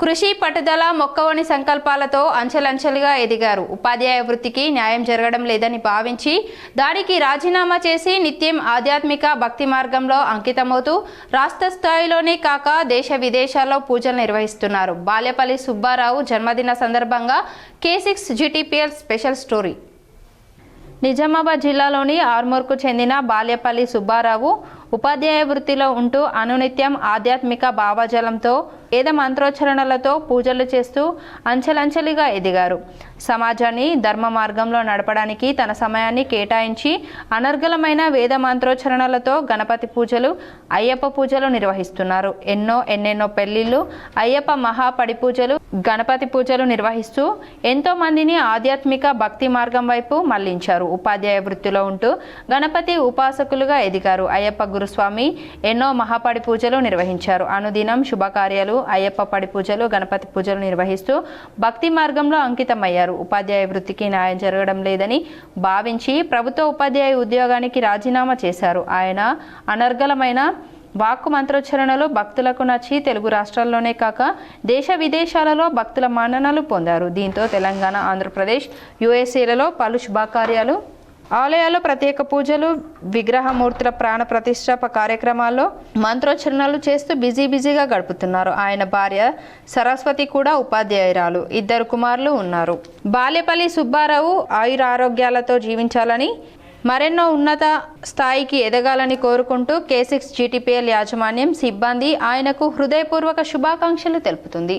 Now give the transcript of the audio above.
కృషి పట్టుదల మొక్కవని సంకల్పాలతో అంచెలంచెలుగా ఎదిగారు. ఉపాధ్యాయ వృత్తికి న్యాయం జరగడం లేదని భావించి దానికి రాజీనామా చేసి నిత్యం ఆధ్యాత్మిక భక్తి మార్గంలో అంకితమవుతూ రాష్ట్ర స్థాయిలోనే కాక దేశ విదేశాల్లో పూజలు నిర్వహిస్తున్నారు. బాలేపల్లి సుబ్బారావు జన్మదిన సందర్భంగా K six GTPL special story. Nizamabad జిల్లాలోని ఆర్మూర్కు చెందిన బాల్యపల్లి సుబ్బారావు ఉపాధ్యాయ వృత్తిలో ఉంటూ అనునిత్యం ఆధ్యాత్మిక భావజలంతో వేద మంత్రోచ్చరణలతో పూజలు చేస్తూ అంచెలంచెలుగా ఎదిగారు. సమాజాన్ని ధర్మ మార్గంలో నడపడానికి తన సమయాన్ని కేటాయించి అనర్గళమైన వేద మంత్రోచ్చరణలతో గణపతి పూజలు అయ్యప్ప పూజలు నిర్వహిస్తున్నారు. ఎన్నో ఎన్నెన్నో పెళ్ళిళ్ళు అయ్యప్ప మహాపడి పూజలు గణపతి పూజలు నిర్వహిస్తూ ఎంతో మందిని ఆధ్యాత్మిక భక్తి మార్గం వైపు మళ్ళించారు. ఉపాధ్యాయ వృత్తిలో ఉంటూ గణపతి ఉపాసకులుగా ఎదిగారు. అయ్యప్ప గురుస్వామి ఎన్నో మహాపడి పూజలు నిర్వహించారు. అనుదినం శుభకార్యాలు అయ్యప్ప పడి పూజలు గణపతి పూజలు నిర్వహిస్తూ భక్తి మార్గంలో అంకితమయ్యారు. ఉపాధ్యాయ వృత్తికి న్యాయం జరగడం లేదని భావించి ప్రభుత్వ ఉపాధ్యాయ ఉద్యోగానికి రాజీనామా చేశారు. ఆయన అనర్గళమైన వాక్కు మంత్రోచ్చరణలు భక్తులకు నచ్చి తెలుగు రాష్ట్రాల్లోనే కాక దేశ విదేశాలలో భక్తుల మన్ననలు పొందారు. దీంతో తెలంగాణ ఆంధ్రప్రదేశ్ యుఎస్ఏలలో పలు శుభకార్యాలు ఆలయాల్లో ప్రత్యేక పూజలు విగ్రహమూర్తుల ప్రాణ ప్రతిష్టాప కార్యక్రమాల్లో మంత్రోచ్చరణలు చేస్తూ బిజీ బిజీగా గడుపుతున్నారు. ఆయన భార్య సరస్వతి కూడా ఉపాధ్యాయురాలు. ఇద్దరు కుమారులు ఉన్నారు. బాలేపల్లి సుబ్బారావు ఆయురారోగ్యాలతో జీవించాలని మరెన్నో ఉన్నత స్థాయికి ఎదగాలని కోరుకుంటూ కేసిక్స్ జీటీపీఎల్ యాజమాన్యం సిబ్బంది ఆయనకు హృదయపూర్వక శుభాకాంక్షలు తెలుపుతుంది.